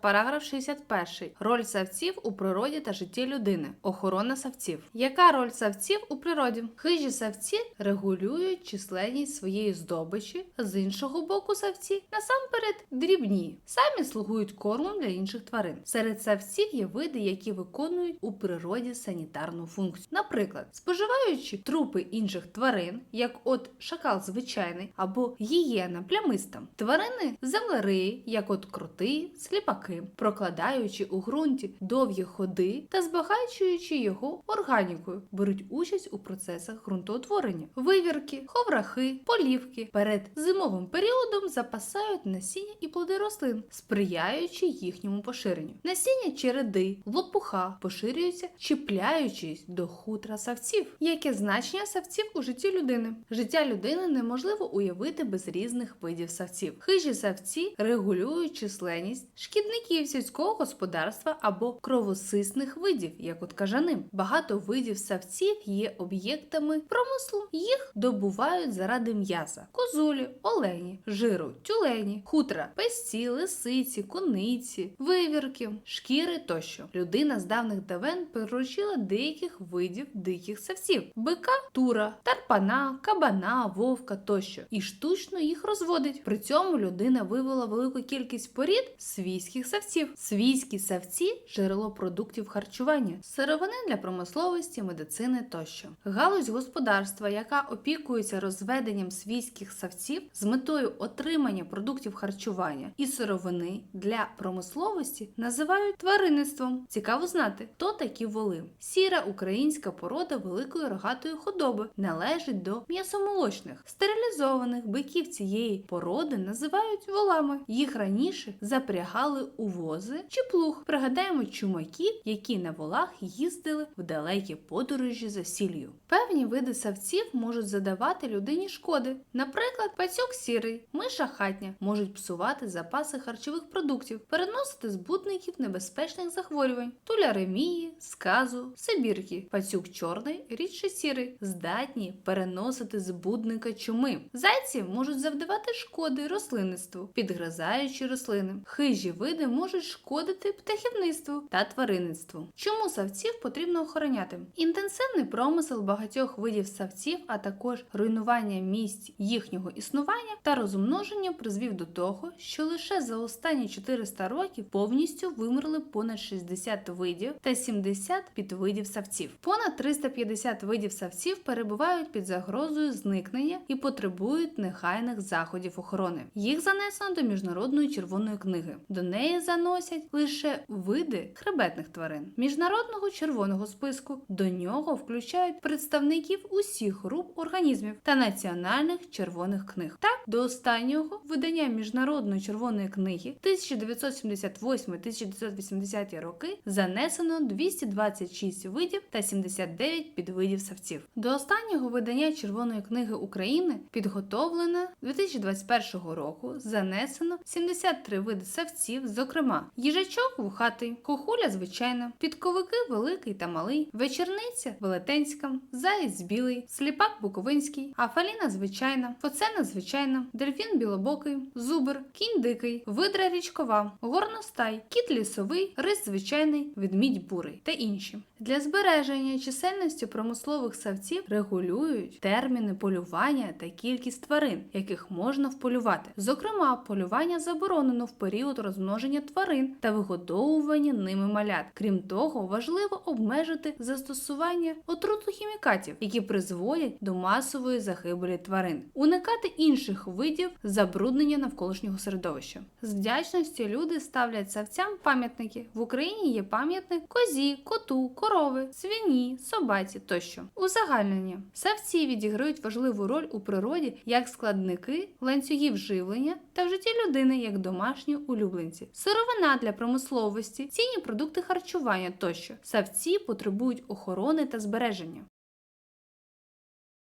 Параграф 61. Роль савців у природі та житті людини. Охорона савців. Яка роль савців у природі? Хижі савці регулюють численність своєї здобичі, з іншого боку, савці насамперед дрібні, самі слугують кормом для інших тварин. Серед савців є види, які виконують у природі санітарну функцію. Наприклад, споживаючи трупи інших тварин, як от шакал звичайний або гієна плямиста, тварини землериї, як от кроти, сліпаки, прокладаючи у ґрунті довгі ходи та збагачуючи його органікою, беруть участь у процесах ґрунтоутворення. Вивірки, ховрахи, полівки перед зимовим періодом запасають насіння і плоди рослин, сприяючи їхньому поширенню. Насіння череди, лопуха поширюються, чіпляючись до хутра савців. Яке значення савців у житті людини? Життя людини неможливо уявити без різних видів савців. Хижі савці регулюють численність шкідників сільського господарства або кровосисних видів, як от кажани. Багато видів савців є об'єктами промислу. Їх добувають заради м'яса: козулі, олені, жиру, тюлені, хутра, песці, лисиці, куниці, вивірки, шкіри тощо. Людина з давних давен приручила деяких видів диких савців: бика, тура, тарпана, кабана, вовка тощо, і штучно їх розводить. При цьому людина вивела велику кількість порід свійських савців. Свійські савці джерело продуктів харчування, сировини для промисловості, медицини тощо. Галузь господарства, яка опікується розведенням свійських савців з метою отримання продуктів харчування і сировини для промисловості, називають тваринництвом. Цікаво знати, хто такі воли. Сіра українська порода великої рогатої худоби належить до м'ясомолочних. Стерилізованих биків цієї породи називають волами. Їх раніше запрягали у вози чи плуг. Пригадаємо чумаків, які на волах їздили в далекі подорожі за сіллю. Певні види савців можуть задавати людині шкоди. Наприклад, пацюк сірий, миша хатня можуть псувати запаси харчових продуктів, переносити збутників небезпечних захворювань, туляремії, сказу, сибірки. Пацюк чорний, рідше сірий, здатні переносити збудника чуми. Зайці можуть завдавати шкоди рослинництву, підгризаючи рослини. Хижі види можуть шкодити птахівництву та тваринництву. Чому савців потрібно охороняти? Інтенсивний промисел багатьох видів савців, а також руйнування місць їхнього існування та розмноження призвів до того, що лише за останні 400 років повністю вимерли понад 60 видів та 70 підвидів савців. Понад 350 видів савців перебувають під загрозою зникнення і потребують негайних заходів охорони. Їх занесено до міжнародної червоної книги. До неї заносять лише види хребетних тварин. Міжнародного червоного списку до нього включають представників усіх груп організмів та національних червоних книг. Так, до останнього видання міжнародної червоної книги 1978-1980 роки занесено 226 видів та 79 підвидів савців. До останнього видання Червоної книги України підготовлене 2021 року занесено 73 види савців, зокрема їжачок вухатий, кохуля звичайна, підковики великий та малий, вечерниця велетенська, заєць білий, сліпак буковинський, афаліна звичайна, фоцена звичайна, дельфін білобокий, зубр, кінь дикий, видра річкова, горностай, кіт лісовий, рис звичайний, ведмідь бурий та інші. Для збереження чисельності промислових савців регулюють терміни полювання та кількість тварин, яких можна вполювати. Зокрема, полювання заборонено в період розмноження тварин та вигодовування ними малят. Крім того, важливо обмежити застосування отрутохімікатів, які призводять до масової загибелі тварин, уникати інших видів забруднення навколишнього середовища. З вдячності люди ставлять савцям пам'ятники. В Україні є пам'ятник козі, коту, корови, свині, собаці тощо. Узагальнення савці відіграють важливу роль у природі як складники ланцюгів живлення та в житті людини як домашні улюбленці, сировина для промисловості, цінні продукти харчування тощо. Савці потребують охорони та збереження.